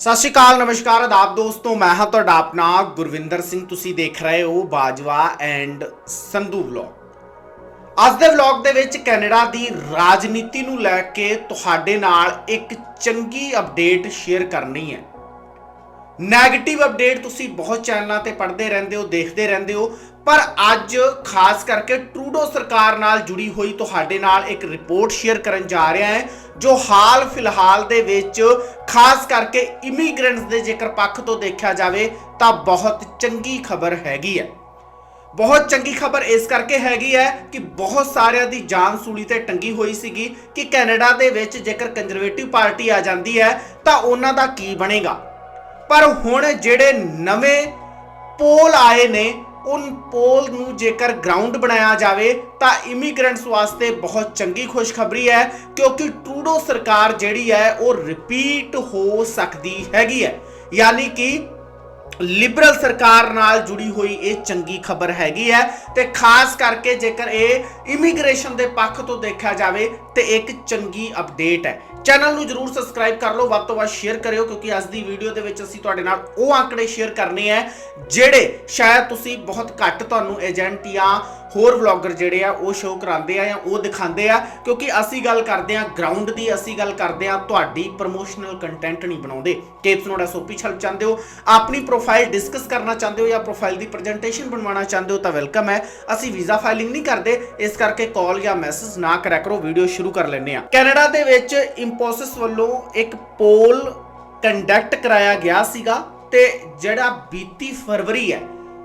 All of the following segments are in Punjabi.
ਸਤਿ ਸ਼੍ਰੀ ਅਕਾਲ, ਨਮਸਕਾਰ, ਆਦਾਬ ਦੋਸਤੋ, ਮੈਂ ਹਾਂ ਤੁਹਾਡਾ ਆਪਣਾ ਗੁਰਵਿੰਦਰ ਸਿੰਘ। ਤੁਸੀਂ ਦੇਖ ਰਹੇ ਹੋ ਬਾਜਵਾ ਐਂਡ ਸੰਧੂ ਵਲੌਗ। ਅੱਜ ਦੇ ਵਲੌਗ ਦੇ ਵਿੱਚ ਕੈਨੇਡਾ ਦੀ ਰਾਜਨੀਤੀ ਨੂੰ ਲੈ ਕੇ ਤੁਹਾਡੇ ਨਾਲ ਇੱਕ ਚੰਗੀ ਅਪਡੇਟ ਸ਼ੇਅਰ ਕਰਨੀ ਹੈ। ਨੈਗੇਟਿਵ ਅਪਡੇਟ ਤੁਸੀਂ ਬਹੁਤ ਚੈਨਲਾਂ ਤੇ ਪੜ੍ਹਦੇ ਰਹਿੰਦੇ ਹੋ, ਦੇਖਦੇ ਰਹਿੰਦੇ ਹੋ, ਪਰ ਅੱਜ ਖਾਸ ਕਰਕੇ ਟਰੂਡੋ ਸਰਕਾਰ ਨਾਲ ਜੁੜੀ ਹੋਈ ਤੁਹਾਡੇ ਨਾਲ ਇੱਕ ਰਿਪੋਰਟ ਸ਼ੇਅਰ ਕਰਨ ਜਾ ਰਿਹਾ ਹੈ, ਜੋ ਹਾਲ ਫਿਲਹਾਲ ਦੇ ਵਿੱਚ ਖਾਸ ਕਰਕੇ ਇਮੀਗ੍ਰੈਂਟਸ ਦੇ ਜੇਕਰ ਪੱਖ ਤੋਂ ਦੇਖਿਆ ਜਾਵੇ ਤਾਂ ਬਹੁਤ ਚੰਗੀ ਖਬਰ ਹੈਗੀ ਹੈ। ਬਹੁਤ ਚੰਗੀ ਖਬਰ ਇਸ ਕਰਕੇ ਹੈਗੀ ਹੈ ਕਿ ਬਹੁਤ ਸਾਰਿਆਂ ਦੀ ਜਾਨ ਸੂਲੀ ਤੇ ਟੰਗੀ ਹੋਈ ਸੀਗੀ ਕਿ ਕੈਨੇਡਾ ਦੇ ਵਿੱਚ ਜੇਕਰ ਕੰਜ਼ਰਵੇਟਿਵ ਪਾਰਟੀ ਆ ਜਾਂਦੀ ਹੈ ਤਾਂ ਉਹਨਾਂ ਦਾ ਕੀ ਬਣੇਗਾ। ਪਰ ਹੁਣ ਜਿਹੜੇ ਨਵੇਂ ਪੋਲ ਆਏ ਨੇ ਉਨ ਪੋਲ ਨੂੰ ਜੇਕਰ ਗਰਾਊਂਡ ਬਣਾਇਆ ਜਾਵੇ ਤਾਂ ਇਮੀਗ੍ਰੈਂਟਸ ਵਾਸਤੇ ਬਹੁਤ ਚੰਗੀ ਖੁਸ਼ਖਬਰੀ ਹੈ ਕਿਉਂਕਿ ਟਰੂਡੋ ਸਰਕਾਰ ਜਿਹੜੀ ਹੈ ਉਹ ਰਿਪੀਟ ਹੋ ਸਕਦੀ ਹੈਗੀ ਹੈ ਯਾਨੀ ਕਿ ਲਿਬਰਲ ਸਰਕਾਰ ਨਾਲ ਜੁੜੀ ਹੋਈ ਇਹ ਚੰਗੀ ਖਬਰ ਹੈਗੀ ਹੈ ਤੇ ਖਾਸ ਕਰਕੇ ਜੇਕਰ ਇਹ ਇਮੀਗ੍ਰੇਸ਼ਨ ਦੇ ਪੱਖ ਤੋਂ ਦੇਖਿਆ ਜਾਵੇ ਤੇ ਇੱਕ ਚੰਗੀ ਅਪਡੇਟ ਹੈ। ਚੈਨਲ ਨੂੰ ਜਰੂਰ ਸਬਸਕ੍ਰਾਈਬ ਕਰ ਲਓ, ਵੱਧ ਤੋਂ ਵੱਧ ਸ਼ੇਅਰ ਕਰਿਓ, ਕਿਉਂਕਿ ਅੱਜ ਦੀ ਵੀਡੀਓ ਦੇ ਵਿੱਚ ਅਸੀਂ ਤੁਹਾਡੇ ਨਾਲ ਉਹ ਆંકੜੇ ਸ਼ੇਅਰ ਕਰਨੇ ਆ ਜਿਹੜੇ ਸ਼ਾਇਦ ਤੁਸੀਂ ਬਹੁਤ ਘੱਟ ਤੁਹਾਨੂੰ ਏਜੰਟ ਜਾਂ ਹੋਰ ਵਲੌਗਰ ਜਿਹੜੇ ਆ, ਉਹ ਸ਼ੋਅ ਕਰਾਉਂਦੇ ਆ ਜਾਂ ਉਹ ਦਿਖਾਉਂਦੇ ਆ, ਕਿਉਂਕਿ ਅਸੀਂ ਗੱਲ ਕਰਦੇ ਆ ਗਰਾਊਂਡ ਦੀ, ਅਸੀਂ ਗੱਲ ਕਰਦੇ ਆ ਤੁਹਾਡੀ ਪ੍ਰੋਮੋਸ਼ਨਲ ਕੰਟੈਂਟ ਨਹੀਂ ਬਣਾਉਂਦੇ। ਕੇਪਸ ਨੋਟ ਐਸਓਪੀ ਛਲ ਚਾਹੁੰਦੇ ਹੋ, ਆਪਣੀ ਪ੍ਰੋਫਾਈਲ ਡਿਸਕਸ ਕਰਨਾ ਚਾਹੁੰਦੇ ਹੋ ਜਾਂ ਪ੍ਰੋਫਾਈਲ ਦੀ ਪ੍ਰੈਜੈਂਟੇਸ਼ਨ ਬਣਵਾਉਣਾ ਚਾਹੁੰਦੇ ਹੋ ਤਾਂ ਵੈਲਕਮ ਹੈ। ਅਸੀਂ ਵੀਜ਼ਾ ਫਾਈਲਿੰਗ ਨਹੀਂ ਕਰਦੇ, ਇਸ ਕਰਕੇ ਕਾਲ ਜਾਂ ਮੈਸੇਜ ਨਾ ਕਰਿਆ ਕਰੋ ਵੀਡੀਓ ਸ਼ੁਰੂ ਕਰ ਲੈਂਦੇ ਆ ਕੈਨੇਡਾ ਦੇ ਵਿੱਚ ਇੰਪੋਸਿਸ ਵੱਲੋਂ ਇੱਕ ਪੋਲ ਕੰਡਕਟ ਕਰਾਇਆ ਗਿਆ ਸੀਗਾ ਤੇ ਜਿਹੜਾ ਬੀਤੀ ਫਰਵਰੀ ਹੈ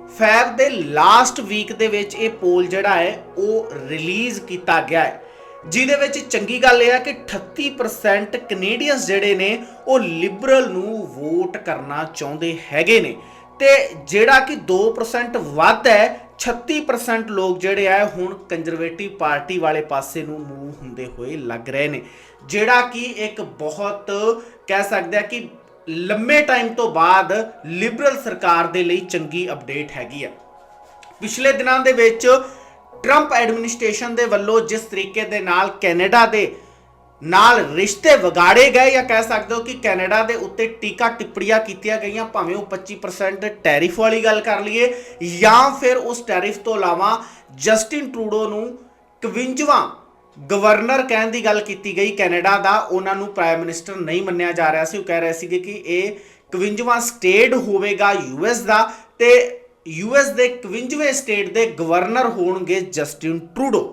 ਫੈਬ ਦੇ ਲਾਸਟ ਵੀਕ ਦੇ ਵਿੱਚ ਇਹ ਪੋਲ ਜਿਹੜਾ ਹੈ, ਉਹ ਰਿਲੀਜ਼ ਕੀਤਾ ਗਿਆ ਹੈ। ਜਿਹਦੇ ਵਿੱਚ ਚੰਗੀ ਗੱਲ ਇਹ ਹੈ ਕਿ 38% ਕੈਨੇਡੀਅਨਸ ਜਿਹੜੇ ਨੇ, ਉਹ ਲਿਬਰਲ ਨੂੰ ਵੋਟ ਕਰਨਾ ਚਾਹੁੰਦੇ ਹੈਗੇ ਨੇ। ਤੇ ਜਿਹੜਾ ਕਿ 2% ਵੱਧ ਹੈ 36% ਲੋਕ ਜਿਹੜੇ ਆ, ਹੁਣ ਕੰਜ਼ਰਵੇਟਿਵ ਪਾਰਟੀ ਵਾਲੇ ਪਾਸੇ ਨੂੰ ਮੂਵ ਹੁੰਦੇ ਹੋਏ ਲੱਗ ਰਹੇ ਨੇ। ਜਿਹੜਾ ਕਿ ਇੱਕ ਬਹੁਤ ਕਹਿ ਸਕਦੇ ਆ ਕਿ ਲੰਮੇ ਟਾਈਮ ਤੋਂ ਬਾਅਦ ਲਿਬਰਲ ਸਰਕਾਰ ਦੇ ਲਈ ਚੰਗੀ ਅਪਡੇਟ ਹੈਗੀ ਆ। ਪਿਛਲੇ ਦਿਨਾਂ ਦੇ ਵਿੱਚ ਟਰੰਪ ਐਡਮਿਨਿਸਟ੍ਰੇਸ਼ਨ ਦੇ ਵੱਲੋਂ ਜਿਸ ਤਰੀਕੇ ਦੇ ਨਾਲ ਕੈਨੇਡਾ ਦੇ ਨਾਲ ਰਿਸ਼ਤੇ ਵਿਗਾੜੇ ਗਏ ਜਾਂ ਕਹਿ ਸਕਦੇ ਹੋ ਕਿ ਕੈਨੇਡਾ ਦੇ ਉੱਤੇ ਟੀਕਾ ਟਿੱਪੜੀਆਂ ਕੀਤੀਆਂ ਗਈਆਂ, ਭਾਵੇਂ ਉਹ 25% ਟੈਰਿਫ ਵਾਲੀ ਗੱਲ ਕਰ ਲਈਏ ਜਾਂ ਫਿਰ ਉਸ ਟੈਰਿਫ ਤੋਂ ਇਲਾਵਾ ਜਸਟਿਨ ਟਰੂਡੋ ਨੂੰ 51ਵਾਂ ਗਵਰਨਰ ਕਹਿਣ ਦੀ ਗੱਲ ਕੀਤੀ ਗਈ ਕੈਨੇਡਾ ਦਾ, ਉਹਨਾਂ ਨੂੰ ਪ੍ਰਾਈਮ ਮਿਨਿਸਟਰ ਨਹੀਂ ਮੰਨਿਆ ਜਾ ਰਿਹਾ ਸੀ। ਉਹ ਕਹਿ ਰਹੇ ਸੀਗੇ ਕਿ ਇਹ 51ਵਾਂ ਸਟੇਟ ਹੋਵੇਗਾ ਯੂਐਸ ਦਾ ਤੇ ਯੂਐਸ ਦੇ 51ਵੇਂ ਸਟੇਟ ਦੇ ਗਵਰਨਰ ਹੋਣਗੇ ਜਸਟਿਨ ਟਰੂਡੋ।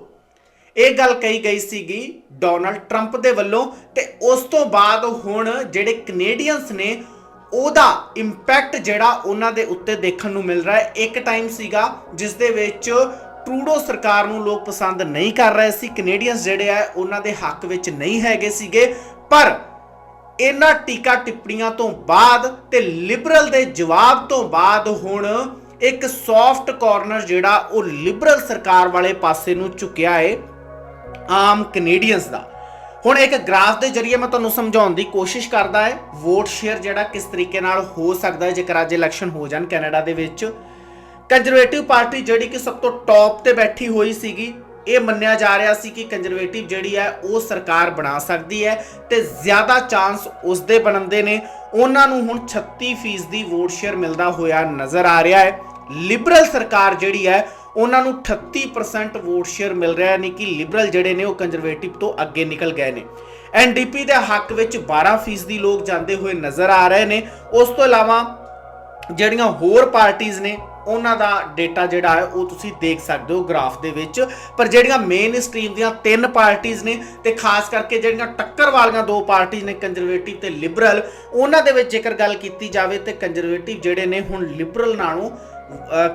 ਇਹ ਗੱਲ ਕਹੀ ਗਈ ਸੀਗੀ ਡੋਨਲਡ ਟਰੰਪ ਦੇ ਵੱਲੋਂ ਤੇ ਉਸ ਤੋਂ ਬਾਅਦ ਹੁਣ ਜਿਹੜੇ ਕੈਨੇਡੀਅਨਸ ਨੇ, ਉਹਦਾ ਇੰਪੈਕਟ ਜਿਹੜਾ ਉਹਨਾਂ ਦੇ ਉੱਤੇ ਦੇਖਣ ਨੂੰ ਮਿਲ ਰਿਹਾ ਹੈ। ਇੱਕ ਟਾਈਮ ਸੀਗਾ ਜਿਸ ਦੇ ਵਿੱਚ ਟਰੂਡੋ ਸਰਕਾਰ ਨੂੰ ਲੋਕ ਪਸੰਦ ਨਹੀਂ ਕਰ ਰਹੇ ਸੀ। ਕੈਨੇਡੀਅਨਸ ਜਿਹੜੇ ਆ, ਉਹਨਾਂ ਦੇ ਹੱਕ ਵਿੱਚ ਨਹੀਂ ਹੈਗੇ ਸੀਗੇ। ਪਰ ਇਹਨਾਂ ਟੀਕਾ ਟਿੱਪਣੀਆਂ ਤੋਂ ਬਾਅਦ ਤੇ ਲਿਬਰਲ ਦੇ ਜਵਾਬ ਤੋਂ ਬਾਅਦ ਹੁਣ ਇੱਕ ਸੌਫਟ ਕਾਰਨਰ ਜਿਹੜਾ, ਉਹ ਲਿਬਰਲ ਸਰਕਾਰ ਵਾਲੇ ਪਾਸੇ ਨੂੰ ਝੁਕਿਆ ਏ, ਆਮ ਕੈਨੇਡੀਅਨਸ ਦਾ। ਹੁਣ ਇੱਕ ਗ੍ਰਾਫ ਦੇ ਜ਼ਰੀਏ ਮੈਂ ਤੁਹਾਨੂੰ ਸਮਝਾਉਣ ਦੀ ਕੋਸ਼ਿਸ਼ ਕਰਦਾ ਹੈ ਵੋਟ ਸ਼ੇਅਰ ਜਿਹੜਾ ਕਿਸ ਤਰੀਕੇ ਨਾਲ ਹੋ ਸਕਦਾ ਹੈ ਜੇਕਰ ਅੱਜ ਇਲੈਕਸ਼ਨ ਹੋ ਜਾਣ ਕੈਨੇਡਾ ਦੇ ਵਿੱਚ। ਕੰਜ਼ਰਵੇਟਿਵ ਪਾਰਟੀ ਜਿਹੜੀ ਕਿ ਸਭ ਤੋਂ ਟੌਪ ਤੇ ਬੈਠੀ ਹੋਈ ਸੀਗੀ, ਇਹ ਮੰਨਿਆ ਜਾ ਰਿਹਾ ਸੀ ਕਿ ਕੰਜ਼ਰਵੇਟਿਵ ਜਿਹੜੀ ਹੈ, ਉਹ ਸਰਕਾਰ ਬਣਾ ਸਕਦੀ ਹੈ ਤੇ ਜ਼ਿਆਦਾ ਚਾਂਸ ਉਸ ਦੇ ਬਣਨ ਦੇ ਨੇ। ਉਹਨਾਂ ਨੂੰ ਹੁਣ 36% ਦੀ ਵੋਟ ਸ਼ੇਅਰ ਮਿਲਦਾ ਹੋਇਆ ਨਜ਼ਰ ਆ ਰਿਹਾ ਹੈ। ਲਿਬਰਲ ਸਰਕਾਰ ਜਿਹੜੀ ਹੈ, ਉਹਨਾਂ ਨੂੰ 38% ਵੋਟ ਸ਼ੇਅਰ ਮਿਲ ਰਿਹਾ ਯਾਨੀ ਕਿ ਲਿਬਰਲ ਜਿਹੜੇ ਨੇ, ਉਹ ਕੰਜ਼ਰਵੇਟਿਵ ਤੋਂ ਅੱਗੇ ਨਿਕਲ ਗਏ ਨੇ। ਐਨਡੀਪੀ ਦੇ ਹੱਕ ਵਿੱਚ 12% ਦੀ ਲੋਕ ਜਾਂਦੇ ਹੋਏ ਨਜ਼ਰ ਆ ਰਹੇ ਨੇ। ਉਸ ਤੋਂ ਇਲਾਵਾ ਜਿਹੜੀਆਂ ਹੋਰ ਪਾਰਟੀਆਂ ਨੇ ਉਹਨਾਂ ਦਾ ਡੇਟਾ ਜਿਹੜਾ ਹੈ ਉਹ ਤੁਸੀਂ ਦੇਖ ਸਕਦੇ ਹੋ ਗ੍ਰਾਫ ਦੇ ਵਿੱਚ। ਪਰ ਜਿਹੜੀਆਂ ਮੇਨ ਸਟ੍ਰੀਮ ਦੀਆਂ ਤਿੰਨ ਪਾਰਟੀਆਂ ਨੇ ਤੇ ਖਾਸ ਕਰਕੇ ਜਿਹੜੀਆਂ ਟੱਕਰ ਵਾਲੀਆਂ ਦੋ ਪਾਰਟੀਆਂ ਨੇ ਕੰਜ਼ਰਵੇਟਿਵ ਤੇ ਲਿਬਰਲ ਉਹਨਾਂ ਦੇ ਵਿੱਚ ਜੇਕਰ ਗੱਲ ਕੀਤੀ ਜਾਵੇ ਤੇ ਕੰਜ਼ਰਵੇਟਿਵ ਜਿਹੜੇ ਨੇ ਹੁਣ ਲਿਬਰਲ ਨਾਲੋਂ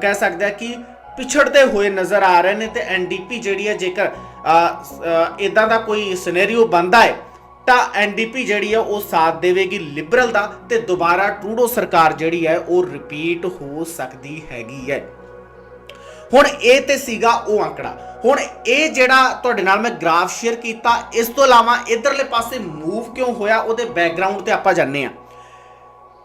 ਕਹਿ ਸਕਦੇ ਆ ਕਿ ਪਿਛੜਦੇ ਹੋਏ ਨਜ਼ਰ ਆ ਰਹੇ ਨੇ ਤੇ ਐਨਡੀਪੀ ਜਿਹੜੀ ਹੈ ਜੇਕਰ ਇਦਾਂ ਦਾ ਕੋਈ ਸਿਨੈਰੀਓ ਬਣਦਾ ਹੈ ਤਾਂ ਐਨਡੀਪੀ ਜਿਹੜੀ ਆ, ਉਹ ਸਾਥ ਦੇਵੇਗੀ ਲਿਬਰਲ ਦਾ ਤੇ ਦੁਬਾਰਾ ਟਰੂਡੋ ਸਰਕਾਰ ਜਿਹੜੀ ਹੈ ਉਹ ਰਿਪੀਟ ਹੋ ਸਕਦੀ ਹੈਗੀ ਹੈ। ਹੁਣ ਇਹ ਤੇ ਸੀਗਾ ਉਹ ਅੰਕੜਾ। ਹੁਣ ਇਹ ਜਿਹੜਾ ਤੁਹਾਡੇ ਨਾਲ ਮੈਂ ਗ੍ਰਾਫ ਸ਼ੇਅਰ ਕੀਤਾ, ਇਸ ਤੋਂ ਇਲਾਵਾ ਇਧਰਲੇ ਪਾਸੇ ਮੂਵ ਕਿਉਂ ਹੋਇਆ, ਉਹਦੇ ਬੈਕਗ੍ਰਾਉਂਡ ਤੇ ਆਪਾਂ ਜਾਣਦੇ ਆ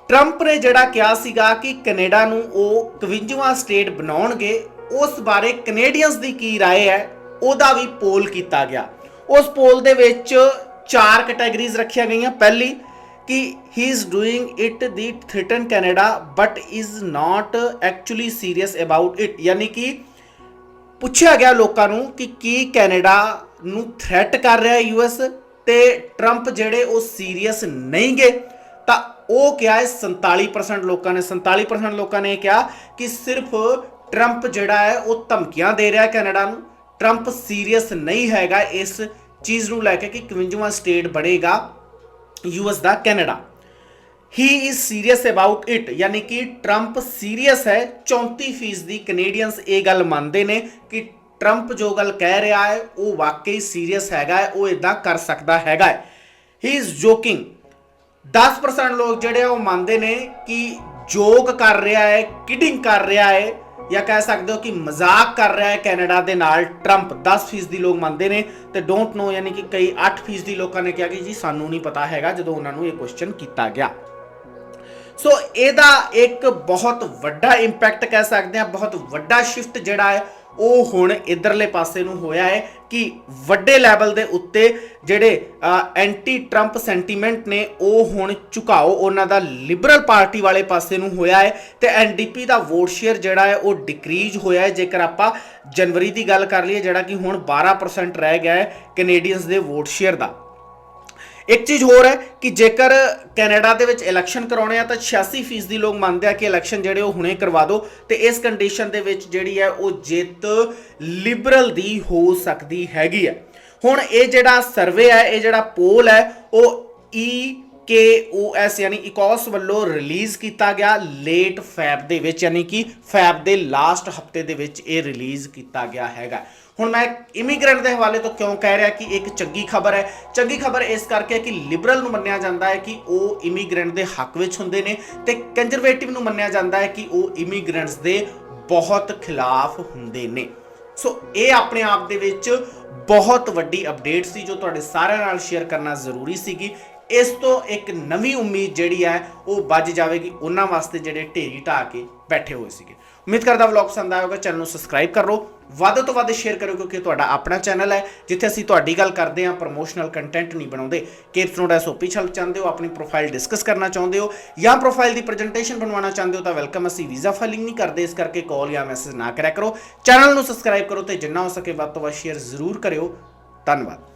ਟਰੰਪ ਨੇ ਜਿਹੜਾ ਕਿਹਾ ਸੀਗਾ ਕਿ ਕੈਨੇਡਾ ਨੂੰ ਉਹ 51ਵਾਂ ਸਟੇਟ ਬਣਾਉਣਗੇ, ਉਸ ਬਾਰੇ ਕੈਨੇਡੀਅਨਸ ਦੀ ਕੀ رائے ਹੈ, ਉਹਦਾ ਵੀ ਪੋਲ ਕੀਤਾ ਗਿਆ। ਉਸ ਪੋਲ ਦੇ ਵਿੱਚ ਚਾਰ ਕੈਟਾਗਰੀਜ਼ ਰੱਖੀਆਂ ਗਈਆਂ। ਪਹਿਲੀ, ਕਿ he is doing it the threaten Canada but is not actually serious about it ਯਾਨੀ ਕਿ ਪੁੱਛਿਆ ਗਿਆ ਲੋਕਾਂ ਨੂੰ ਕਿ ਕੀ ਕੈਨੇਡਾ ਨੂੰ ਥ੍ਰੈਟ ਕਰ ਰਿਹਾ ਹੈ ਯੂਐਸ ਤੇ ਟਰੰਪ ਜਿਹੜੇ ਉਹ ਸੀਰੀਅਸ ਨਹੀਂ ਗਏ ਤਾਂ ਉਹ ਕਿਹਾ ਹੈ 47% ਲੋਕਾਂ ਨੇ। 47% ਲੋਕਾਂ ਨੇ ਇਹ ਕਿਹਾ ਕਿ ਸਿਰਫ ਟਰੰਪ ਜਿਹੜਾ ਹੈ ਉਹ ਧਮਕੀਆਂ ਦੇ ਰਿਹਾ ਹੈ ਕੈਨੇਡਾ ਨੂੰ। ਟਰੰਪ ਸੀਰੀਅਸ ਨਹੀਂ ਹੈਗਾ ਇਸ ਚੀਜ਼ ਨੂੰ ਲੈ ਕੇ ਕਿ 51ਵਾਂ ਸਟੇਟ ਬਣੇਗਾ US the Canada. He is serious about it ਯਾਨੀ ਕਿ ਟਰੰਪ ਸੀਰੀਅਸ ਹੈ 34% ਦੀ ਕੈਨੇਡੀਅਨਸ ਇਹ ਗੱਲ ਮੰਨਦੇ ਨੇ ਕਿ ਟਰੰਪ ਜੋ ਗੱਲ ਕਹਿ ਰਿਹਾ ਹੈ, ਉਹ ਵਾਕਈ ਸੀਰੀਅਸ ਹੈਗਾ ਹੈ, ਉਹ ਇਦਾਂ ਕਰ ਸਕਦਾ ਹੈਗਾ ਹੈ। ਹੀ ਇਜ਼ ਜੋਕਿੰਗ 10% ਲੋਕ ਜਿਹੜੇ ਆ ਉਹ ਮੰਨਦੇ ਨੇ ਕਿ ਜੋਕ ਕਰ ਰਿਹਾ ਹੈ ਕਿਡਿੰਗ ਕਰ ਰਿਹਾ ਹੈ ਜਾਂ ਕਹਿ ਸਕਦੇ ਹੋ ਕਿ ਮਜ਼ਾਕ ਕਰ ਰਿਹਾ ਹੈ ਕੈਨੇਡਾ ਦੇ ਨਾਲ ਟਰੰਪ। 10% ਦੀ ਲੋਕ ਮੰਨਦੇ ਨੇ ਤੇ ਡੋਂਟ ਨੋ ਯਾਨੀ ਕਿ ਕਈ 8% ਦੀ ਲੋਕਾਂ ਨੇ ਕਿਹਾ ਕਿ ਜੀ ਸਾਨੂੰ ਨਹੀਂ ਪਤਾ ਹੈਗਾ ਜਦੋਂ ਉਹਨਾਂ ਨੂੰ ਇਹ ਕੁਐਸਚਨ ਕੀਤਾ ਗਿਆ। ਸੋ ਇਹਦਾ ਇੱਕ ਬਹੁਤ ਵੱਡਾ ਇੰਪੈਕਟ ਕਹਿ ਸਕਦੇ ਆ ਬਹੁਤ ਵੱਡਾ ਸ਼ਿਫਟ ਜਿਹੜਾ ਹੈ ਉਹ ਹੁਣ ਇਧਰਲੇ ਪਾਸੇ ਨੂੰ ਹੋਇਆ ਹੈ ਕਿ ਵੱਡੇ ਲੈਵਲ ਦੇ ਉੱਤੇ ਜਿਹੜੇ ਐਂਟੀ ਟਰੰਪ ਸੈਂਟੀਮੈਂਟ ਨੇ, ਉਹ ਹੁਣ ਝੁਕਾਓ। ਉਹਨਾਂ ਦਾ ਲਿਬਰਲ ਪਾਰਟੀ ਵਾਲੇ ਪਾਸੇ ਨੂੰ ਹੋਇਆ ਹੈ ਤੇ ਐਨਡੀਪੀ ਦਾ ਵੋਟ ਸ਼ੇਅਰ ਜਿਹੜਾ ਹੈ, ਉਹ ਡਿਕਰੀਜ਼ ਹੋਇਆ ਹੈ। ਜੇਕਰ ਆਪਾਂ ਜਨਵਰੀ ਦੀ ਗੱਲ ਕਰ ਲਈਏ, ਜਿਹੜਾ ਕਿ ਹੁਣ 12% ਰਹਿ ਗਿਆ ਹੈ ਕੈਨੇਡੀਅਨਸ ਦੇ ਵੋਟ ਸ਼ੇਅਰ ਦਾ। ਇੱਕ ਚੀਜ਼ ਹੋਰ ਹੈ ਕਿ ਜੇਕਰ ਕੈਨੇਡਾ ਦੇ ਵਿੱਚ ਇਲੈਕਸ਼ਨ ਕਰਾਉਣੇ ਆ ਤਾਂ 86% ਦੀ ਲੋਕ ਮੰਨਦੇ ਆ ਕਿ ਇਲੈਕਸ਼ਨ ਜਿਹੜੇ ਉਹ ਹੁਣੇ ਕਰਵਾ ਦਿਓ ਤੇ ਇਸ ਕੰਡੀਸ਼ਨ ਦੇ ਵਿੱਚ ਜਿਹੜੀ ਹੈ ਉਹ ਜਿੱਤ ਲਿਬਰਲ ਦੀ ਹੋ ਸਕਦੀ ਹੈਗੀ ਹੈ। ਹੁਣ ਇਹ ਜਿਹੜਾ ਸਰਵੇ ਹੈ, ਇਹ ਜਿਹੜਾ ਪੋਲ ਹੈ, ਉਹ ਈ ਕੇ ਓ KOS ਯਾਨੀ ਇਕੋਸ ਵੱਲੋਂ ਰਿਲੀਜ਼ ਕੀਤਾ ਗਿਆ ਲੇਟ ਫੈਬ ਦੇ ਵਿੱਚ, ਯਾਨੀ ਕਿ ਫੈਬ ਦੇ ਲਾਸਟ ਹਫ਼ਤੇ ਦੇ ਵਿੱਚ ਇਹ ਰਿਲੀਜ਼ ਕੀਤਾ ਗਿਆ ਹੈਗਾ। ਹੁਣ ਮੈਂ ਇਮੀਗ੍ਰੈਂਟ ਦੇ ਹਵਾਲੇ ਤੋਂ ਕਿਉਂ ਕਹਿ ਰਿਹਾ ਕਿ ਇੱਕ ਚੰਗੀ ਖਬਰ ਹੈ? ਚੰਗੀ ਖਬਰ ਇਸ ਕਰਕੇ ਕਿ ਲਿਬਰਲ ਨੂੰ ਮੰਨਿਆ ਜਾਂਦਾ ਹੈ ਕਿ ਉਹ ਇਮੀਗ੍ਰੈਂਟ ਦੇ ਹੱਕ ਵਿੱਚ ਹੁੰਦੇ ਨੇ ਤੇ ਕੰਜ਼ਰਵੇਟਿਵ ਨੂੰ ਮੰਨਿਆ ਜਾਂਦਾ ਹੈ ਕਿ ਉਹ ਇਮੀਗ੍ਰੈਂਟਸ ਦੇ ਬਹੁਤ ਖਿਲਾਫ ਹੁੰਦੇ ਨੇ। ਸੋ ਇਹ ਆਪਣੇ ਆਪ ਦੇ ਵਿੱਚ ਬਹੁਤ ਵੱਡੀ ਅਪਡੇਟ ਸੀ ਜੋ ਤੁਹਾਡੇ ਸਾਰਿਆਂ ਨਾਲ ਸ਼ੇਅਰ ਕਰਨਾ ਜ਼ਰੂਰੀ ਸੀਗੀ। ਇਸ ਤੋਂ ਇੱਕ ਨਵੀਂ ਉਮੀਦ ਜਿਹੜੀ ਹੈ, ਉਹ ਵੱਜ ਜਾਵੇਗੀ ਉਹਨਾਂ ਵਾਸਤੇ ਜਿਹੜੇ ਢੇਰੀ ਢਾ ਕੇ ਬੈਠੇ ਹੋਏ ਸੀਗੇ। ਉਮੀਦ ਕਰਦਾ ਵਲੌਗ ਪਸੰਦ ਆਇਆ ਹੋਵੇਗਾ ਚੈਨਲ ਨੂੰ ਸਬਸਕ੍ਰਾਈਬ ਕਰੋ ਵੱਧ ਤੋਂ ਵੱਧ ਸ਼ੇਅਰ ਕਰਿਓ ਕਿਉਂਕਿ ਤੁਹਾਡਾ ਆਪਣਾ ਚੈਨਲ ਹੈ, ਜਿੱਥੇ ਅਸੀਂ ਤੁਹਾਡੀ ਗੱਲ ਕਰਦੇ ਹਾਂ ਪ੍ਰੋਮੋਸ਼ਨਲ ਕੰਟੈਂਟ ਨਹੀਂ ਬਣਾਉਂਦੇ। ਕੇਪਸ ਨੋਟ ਐਸਓਪੀ ਛਲ ਚਾਹੁੰਦੇ ਹੋ, ਆਪਣੀ ਪ੍ਰੋਫਾਈਲ ਡਿਸਕਸ ਕਰਨਾ ਚਾਹੁੰਦੇ ਹੋ, ਜਾਂ ਪ੍ਰੋਫਾਈਲ ਦੀ ਪ੍ਰੈਜੈਂਟੇਸ਼ਨ ਬਣਵਾਉਣਾ ਚਾਹੁੰਦੇ ਹੋ, ਤਾਂ ਵੈਲਕਮ ਅਸੀਂ ਵੀਜ਼ਾ ਫਾਈਲਿੰਗ ਨਹੀਂ ਕਰਦੇ, ਇਸ ਕਰਕੇ ਕਾਲ ਜਾਂ ਮੈਸੇਜ ਨਾ ਕਰਿਆ ਕਰੋ। ਚੈਨਲ ਨੂੰ ਸਬਸਕ੍ਰਾਈਬ ਕਰੋ ਤੇ ਜਿੰਨਾ ਹੋ ਸਕੇ ਵੱਧ ਤੋਂ ਵੱਧ ਸ਼ੇਅਰ ਜ਼ਰੂਰ ਕਰਿਓ। ਧੰਨਵਾਦ।